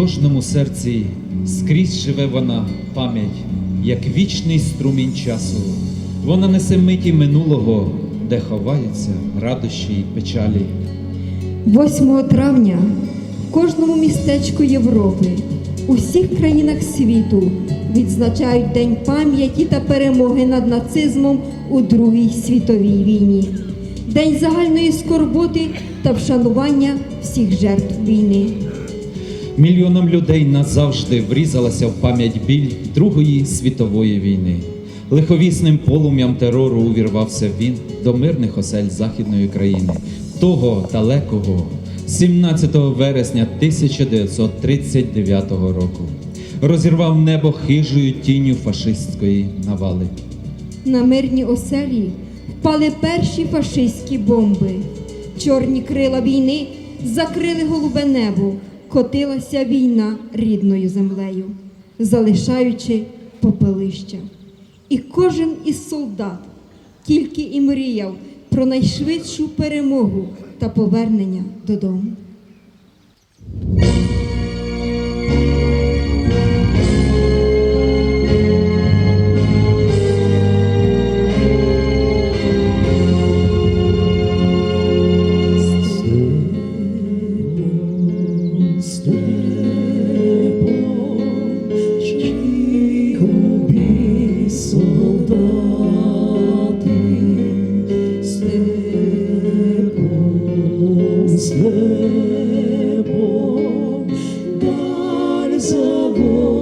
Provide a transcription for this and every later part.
кожному серці скрізь живе вона пам'ять, як вічний струмінь часу. Вона несе миті минулого, де ховаються радощі й печалі. 8 травня в кожному містечку Європи, у всіх країнах світу відзначають День пам'яті та перемоги над нацизмом у Другій світовій війні, День загальної скорботи та вшанування всіх жертв війни. Мільйонам людей назавжди врізалася в пам'ять біль Другої світової війни. Лиховісним полум'ям терору увірвався він до мирних осель Західної країни, того далекого 17 вересня 1939 року. Розірвав небо хижою тінню фашистської навали. На мирні оселі впали перші фашистські бомби. Чорні крила війни закрили голубе небо, котилася війна рідною землею, залишаючи попелища. І кожен із солдат тільки і мріяв про найшвидшу перемогу та повернення додому. Lord is a good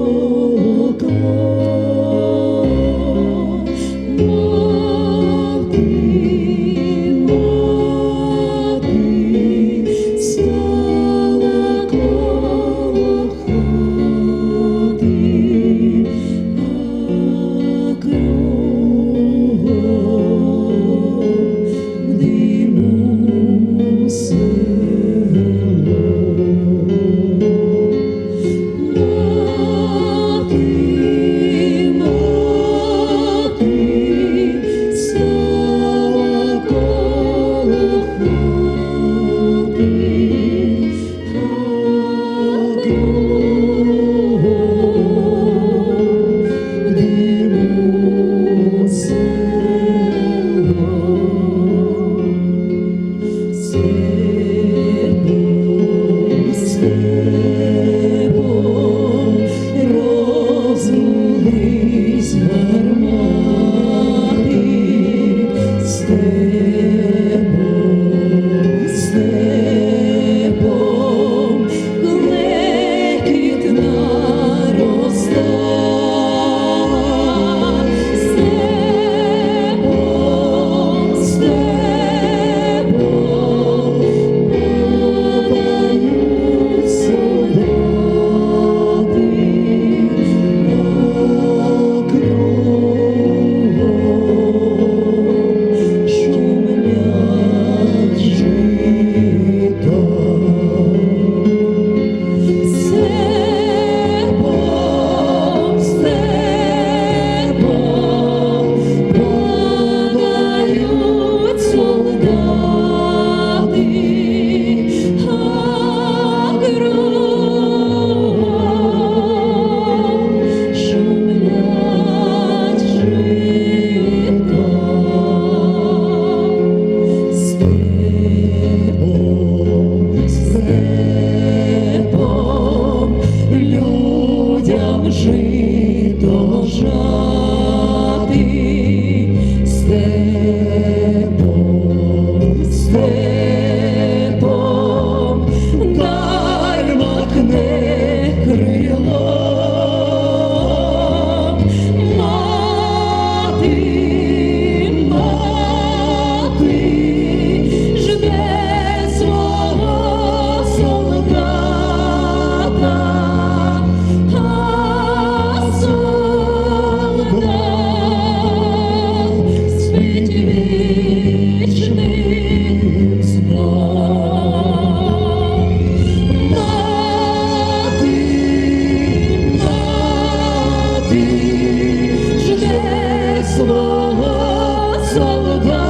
the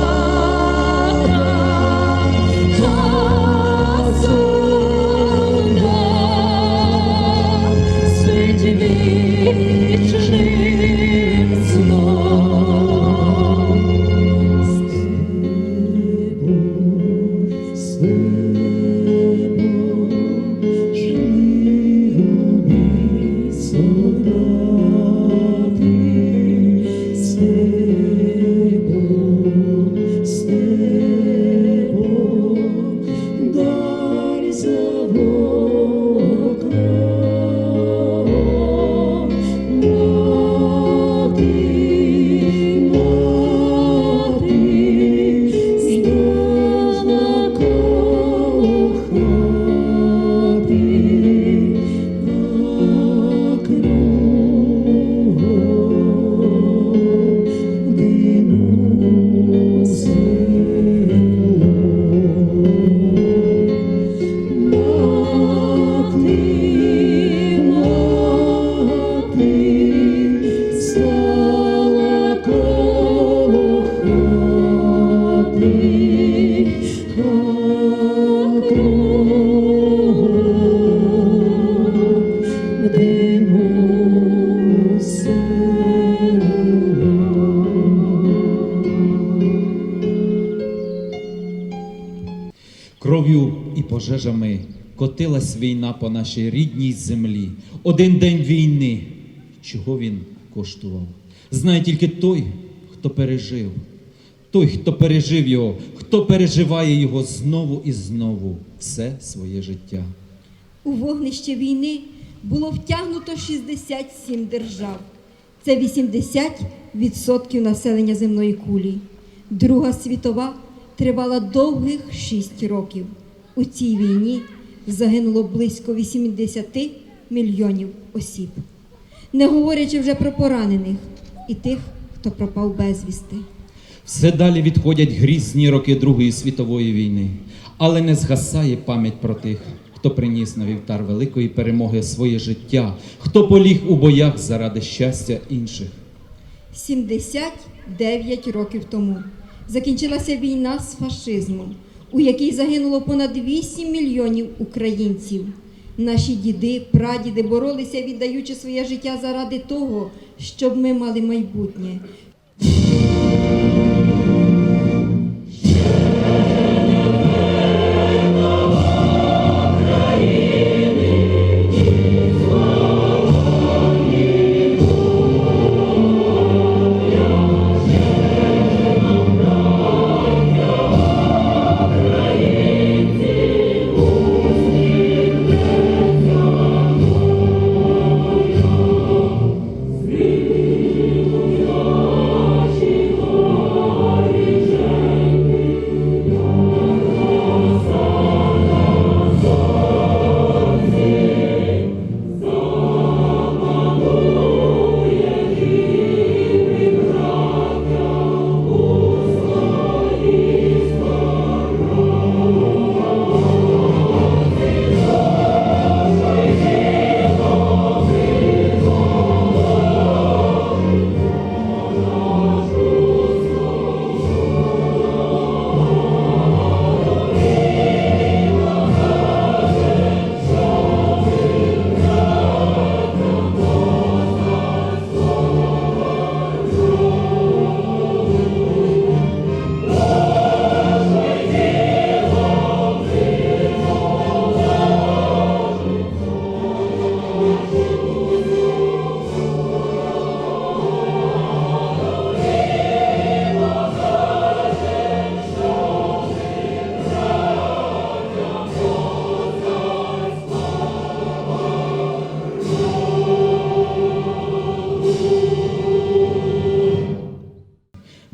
і пожежами котилась війна по нашій рідній землі. Один день війни. Чого він коштував? Знає тільки той, хто пережив. Той, хто пережив його, хто переживає його знову і знову все своє життя. У вогнище війни було втягнуто 67 держав. Це 80% населення земної кулі. Друга світова тривала довгих 6 років. У цій війні загинуло близько 80 мільйонів осіб. Не говорячи вже про поранених і тих, хто пропав безвісти. Все далі відходять грізні роки Другої світової війни, але не згасає пам'ять про тих, хто приніс на вівтар великої перемоги своє життя, хто поліг у боях заради щастя інших. 79 років тому закінчилася війна з фашизмом, у якій загинуло понад 8 мільйонів українців. Наші діди, прадіди боролися, віддаючи своє життя заради того, щоб ми мали майбутнє.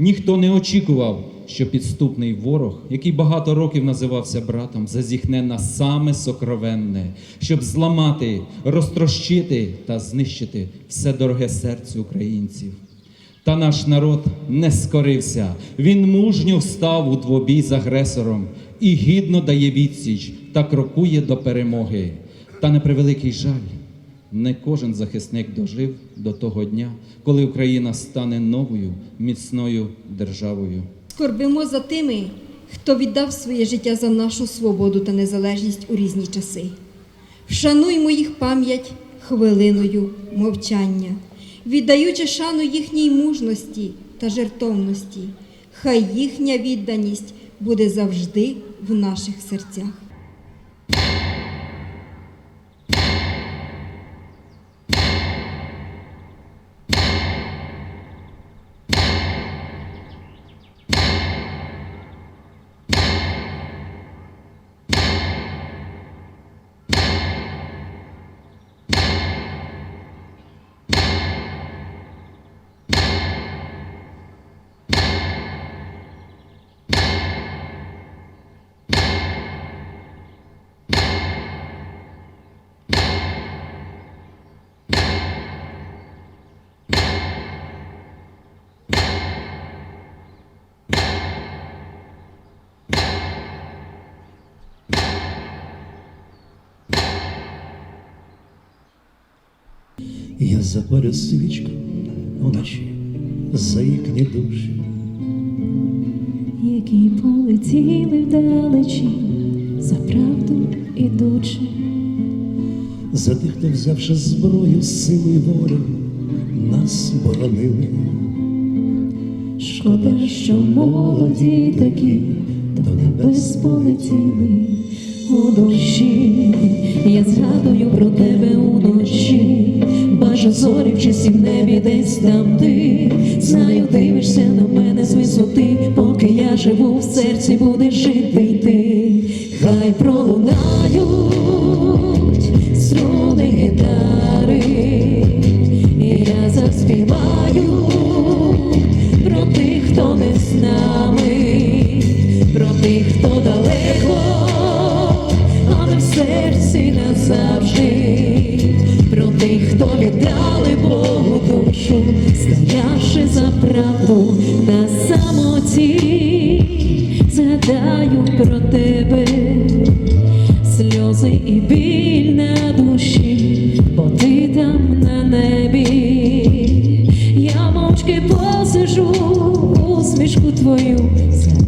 Ніхто не очікував, що підступний ворог, який багато років називався братом, зазіхне на саме сокровенне, щоб зламати, розтрощити та знищити все дороге серцю українців. Та наш народ не скорився. Він мужньо встав у двобій з агресором і гідно дає відсіч та крокує до перемоги. Та на превеликий жаль, не кожен захисник дожив до того дня, коли Україна стане новою міцною державою. Скорбимо за тими, хто віддав своє життя за нашу свободу та незалежність у різні часи. Вшануймо їх пам'ять хвилиною мовчання, віддаючи шану їхній мужності та жертовності. Хай їхня відданість буде завжди в наших серцях. Я запалю свічку вночі, заїкні душі, які полетіли вдалечі, за правду ідучи, за тих, хто взявши зброю, силу і волю, нас боронили. Шкода, що молоді такі до небес полетіли. у душі. Я згадую про тебе уночі, бажа зорі в часів небі десь там ти. Знаю, дивишся на мене з висоти, поки я живу в серці, будеш жити ти. Хай пролунають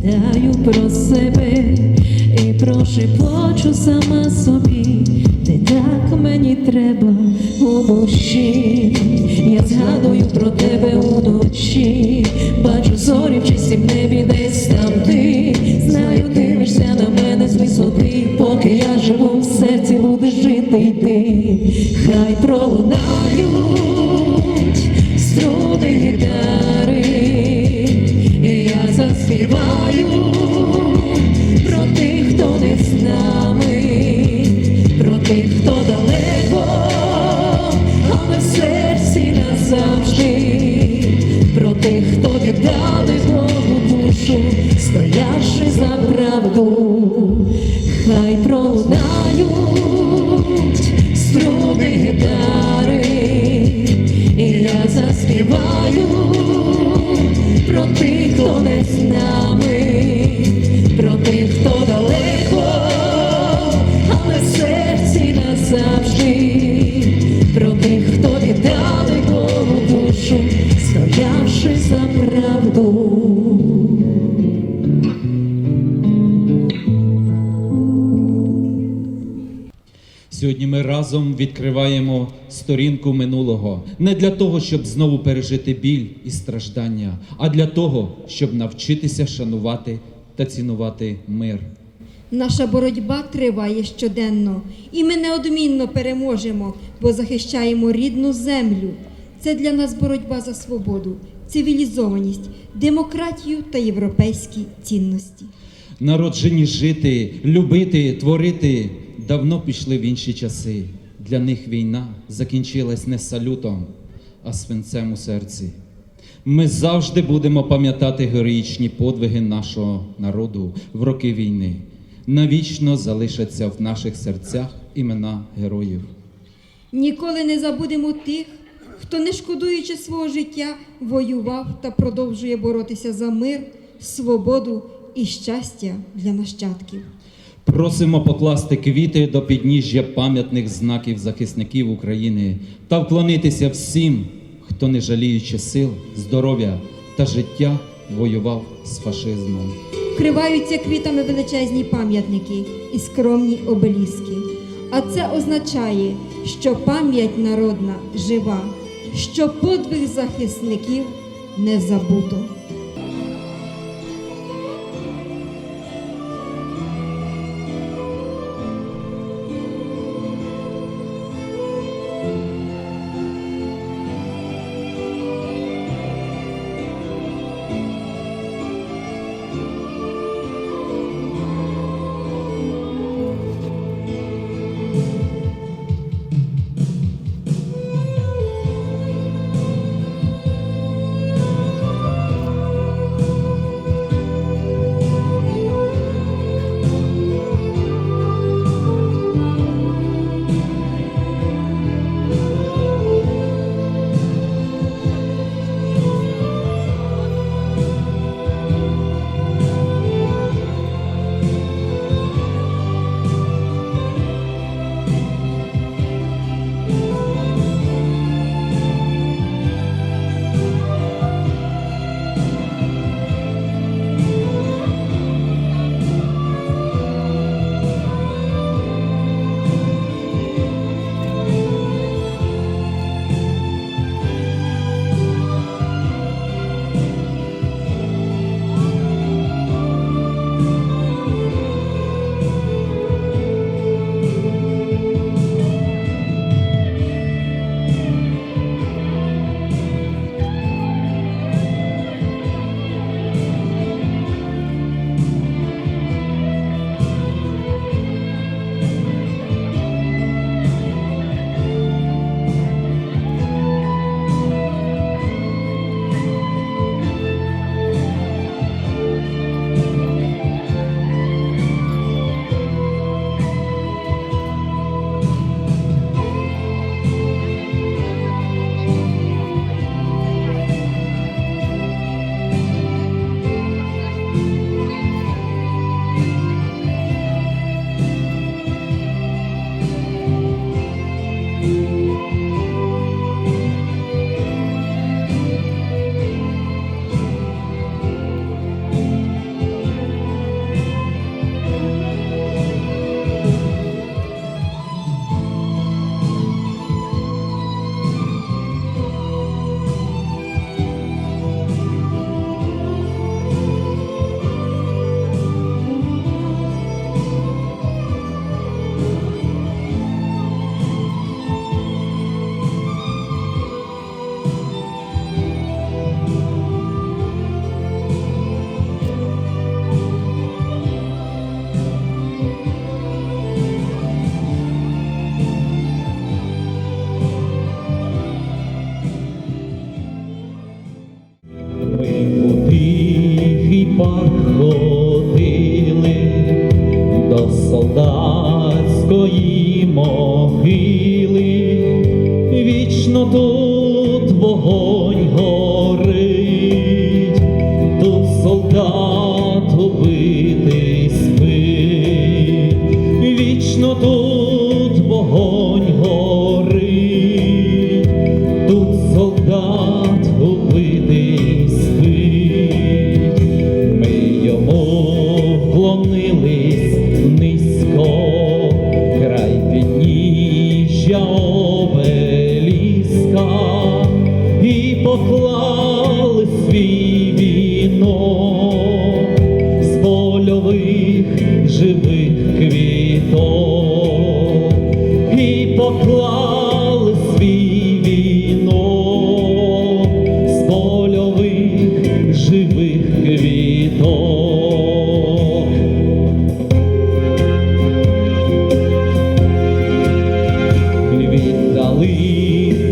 згадаю про себе і прошепочу сама собі, не так мені треба у душі. Я згадую про тебе уночі, назавжди, про тих, хто віддали Богу душу, стоявши за правду, хай пролунають Сьогодні ми разом відкриваємо сторінку минулого не для того, щоб знову пережити біль і страждання, а для того, щоб навчитися шанувати та цінувати мир. Наша боротьба триває щоденно, і ми неодмінно переможемо, бо захищаємо рідну землю. Це для нас боротьба за свободу, цивілізованість, демократію та європейські цінності. Народжені жити, любити, творити давно пішли в інші часи. Для них війна закінчилась не салютом, а свинцем у серці. Ми завжди будемо пам'ятати героїчні подвиги нашого народу в роки війни. Навічно залишаться в наших серцях імена героїв. Ніколи не забудемо тих, хто, не шкодуючи свого життя, воював та продовжує боротися за мир, свободу і щастя для нащадків. Просимо покласти квіти до підніжжя пам'ятних знаків захисників України та вклонитися всім, хто, не жаліючи сил, здоров'я та життя, воював з фашизмом. Вкриваються квітами величезні пам'ятники і скромні обеліски. А це означає, що пам'ять народна жива, що подвиг захисників не забуто.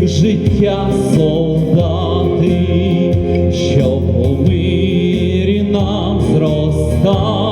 Життя солдати, щоб у мирі нам зростати,